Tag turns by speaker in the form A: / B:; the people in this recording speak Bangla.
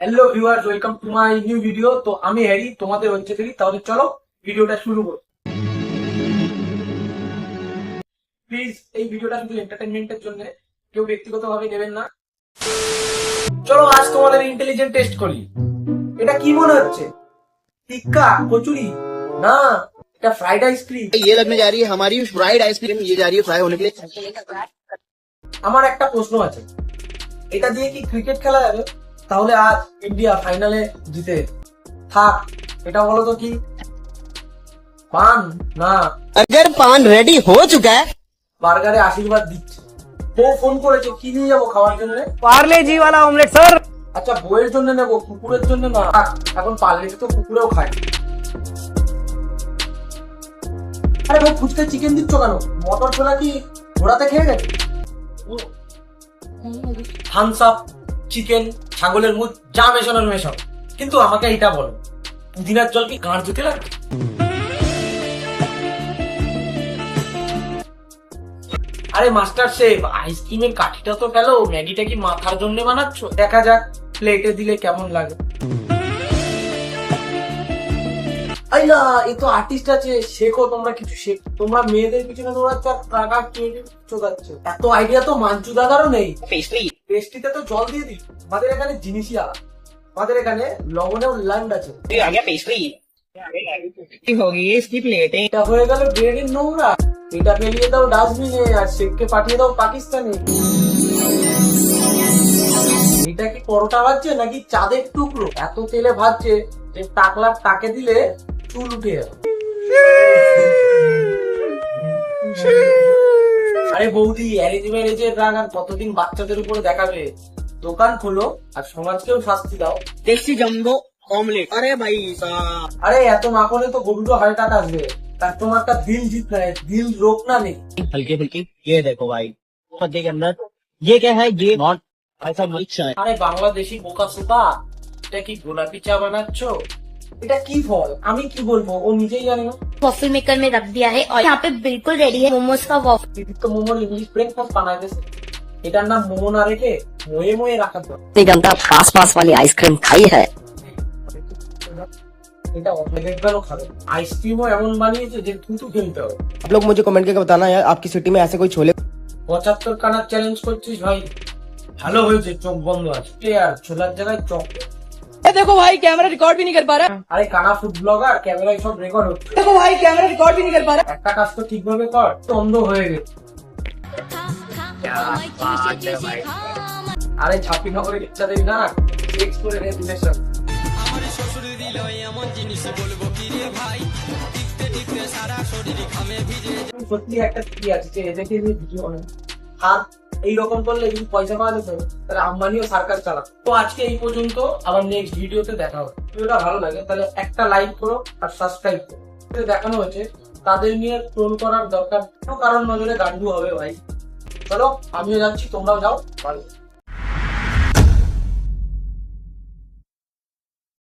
A: hello viewers welcome to my new video তো আমি হ্যারি তোমাদের হচ্ছে থেকে তাহলে চলো ভিডিওটা শুরু করো প্লিজ এই ভিডিওটা শুধু এন্টারটেনমেন্টের জন্য কেউ ব্যক্তিগতভাবে নেবেন না চলো আজ তোমাদের ইন্টেলিজেন্ট টেস্ট করি এটা কি মনে হচ্ছে টিক্কা কচুরি না এটা ফ্রাইড আইসক্রিম
B: ये लगने जा रही है हमारी फ्राइड आइसक्रीम ये जा रही है फ्राई होने के लिए
A: আমার একটা প্রশ্ন আছে এটা দিয়ে কি ক্রিকেট খেলা যাবে তাহলে আজ ইন্ডিয়া ফাইনালে জিতে থাক এটা বলো তো কি পান না
B: अगर पान रेडी हो चुका है
A: বার্গারে আশীর্বাদ দিচ্ছে বউ ফোন করেছে কি নিয়ে যাবো খাওয়ার জন্য
C: पार्ले जी वाला ऑमलेट सर
A: আচ্ছা বউয়ের জন্য নেবো কুকুরের জন্য না থাক, এখন পারলে তো কুকুরেও খায় আরে ভাই ফুচকা চিকেন দিচ্ছ কেন মটর ছোলা কি ঘোড়াতে খেয়ে গেছে থামস আপ চিকেন, ছাগলের মুখ, যা মেশানোর মেশাও। কিন্তু আমাকে এটা বলো, পুদিনার জল কি কাঁড় ধুতে লাগবে? আরে, মাস্টার শেফ আইসক্রিমের কাঠিটা তো গেল, ম্যাগিটা কি মাথার জন্য বানাচ্ছ? দেখা যাক প্লেটে দিলে কেমন লাগে। তাই এ তো আর্টিস্ট আছে শেখো তোমরা কিছু শেখ তোমরা মেয়েদের পিছনে তোমরা টাকা কেটে চোদাচ্ছ? এত আইডিয়া তো মাঞ্চু দাদারও নেই।
B: পেস্ট্রি
A: পেস্ট্রিতে তো জল দিয়ে দিই। আমাদের এখানে জিনিসই আলাদা। আমাদের এখানে লবণেও ল্যান্ড আছে।
B: আগে পেস্ট্রি
A: এটা হয়ে গেল ব্রেডের নোংরা। এটা ফেলিয়ে দাও ডাস্টবিনে আর শেখকে পাঠিয়ে দাও পাকিস্তানে। এটা কি পরোটা ভাজছে নাকি চাঁদের টুকরো? এত তেলে ভাজছে যে টাকলার তাকে দিলে চুল উঠে যাবে আরে বৌদি অ্যারেঞ্জ ম্যারেজের রাগ আর কতদিন বাচ্চাদের উপরে দেখাবে দোকান খোলো আর সমাজকেও শাস্তি দাও
B: टेस्टी जम्बो ऑमलेट अरे भाई साहब
A: আরে এত না করলে তো গরুটো হার্ট অ্যাটাক আসবে তার তোমার একটা দিল জিত নাই দিল রোগ না নেই
B: हल्के फुल्के ये देखो भाई पत्ते के अंदर ये क्या है ये नॉट ऐसा मिक्स है
A: আরে বাংলাদেশি বোকা সোতা এটা কি গোলাপি চা বানাচ্ছ এটা কি ফল আমি কি বলবো ও নিজেই জানে না
D: वॉफल मेकर में रख दिया है और यहाँ पे बिल्कुल रेडी है मोमोज का वॉफल
A: দিদি তো মোমোর ইংলিশ ব্রেকফাস্ট বানায় দিয়েছে এটার নাম মোমো না রেখে ময়ে ময়ে রাখা তো
E: इतनी गंदा पास पास वाली आइसक्रीम खाई है
A: এটা অনেক বেলাও খাবে আইসক্রিমও এমন বানিয়েছে যে থুতু খেলতে হবে
F: आप लोग मुझे कमेंट करके बताना यार आपकी सिटी में ऐसे कोई छोले
A: পঁচাত্তর কানার চ্যালেঞ্জ করছিস ভাই ভালো হয়েছে চোখ বন্ধ আছে এ আর ছোলার জায়গায় চক
C: ये देखो भाई कैमरा रिकॉर्ड भी नहीं कर पा रहा
A: আরে কানা ফুড ব্লগার ক্যামেরায় সব রেকর্ড হচ্ছে
C: देखो भाई कैमरा रिकॉर्ड भी नहीं कर पा रहा
A: একটা কাজ তো ঠিকভাবে কর তো অন্ধ হয়ে গেছে আরে ঝাঁপি নগরের ইচ্ছা দেবি না সেক্স করে রেপুটেশন সত্যি একটা কি আছে যে এদেরকে নিয়ে ভিডিও বানায় আর এইরকম করলে কিন্তু পয়সা পাওয়া যেত তাহলে আম্বানিও সার্কাস চালাতো তো আজকে এই পর্যন্ত আবার নেক্সট ভিডিওতে দেখা হবে। ভিডিওটা ভালো লাগে, তাহলে একটা লাইক করো আর সাবস্ক্রাইব করো। দেখানো হয়েছে, তাদের নিয়ে ট্রোল করার দরকার কারণ নজরে গান্ডু হবে ভাই। চলো, আমিও যাচ্ছি, তোমরাও যাও, ভালো।